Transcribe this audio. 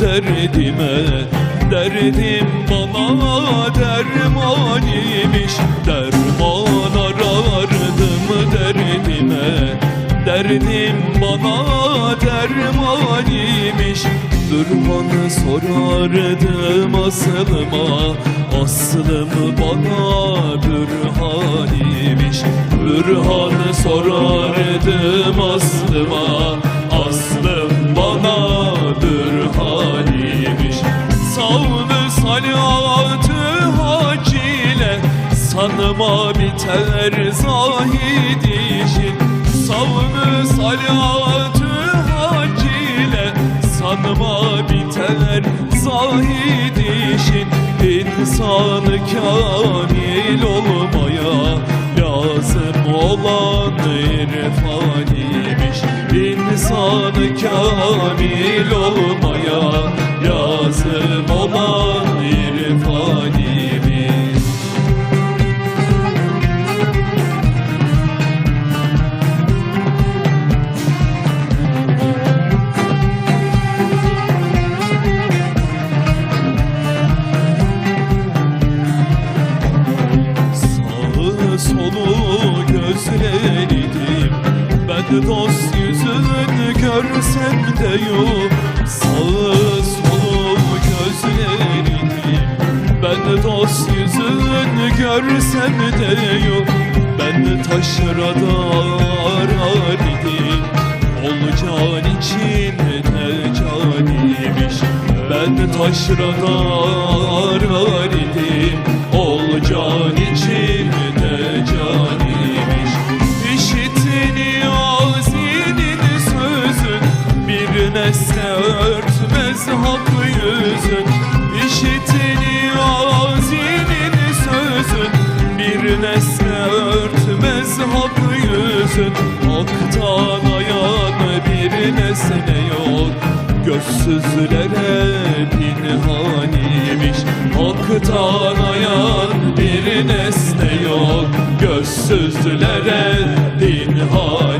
derdime? Derdim bana derman imiş Derman arardım derdime? Derdim bana derman imiş Bürhan'ı sorardım aslıma Aslım bana bürhan imiş Bürhan'ı sorardım Savlı salatı hac ile Sanma biter zahid işin. Savlı salatı hac ile Sanma biter zahid işin. İnsanı kamil olmaya Lazım olan irfan imiş İnsanı kamil olmaya solu gözleriydim Ben dost yüzünü görsem de yok. Sağı solu gözleriydim Ben dost yüzünü görsem de yok. Ben taşrada arar idim Olacağın için ne caniymiş Ben taşrada arar idim örtmez hak yüzün İşitin yazinin sözün Bir nesne örtmez hak yüzün Haktan ayan bir nesne yok. Gözsüzlere pinhaniymiş Haktan ayan bir nesne yok. Gözsüzlere pinhaniymiş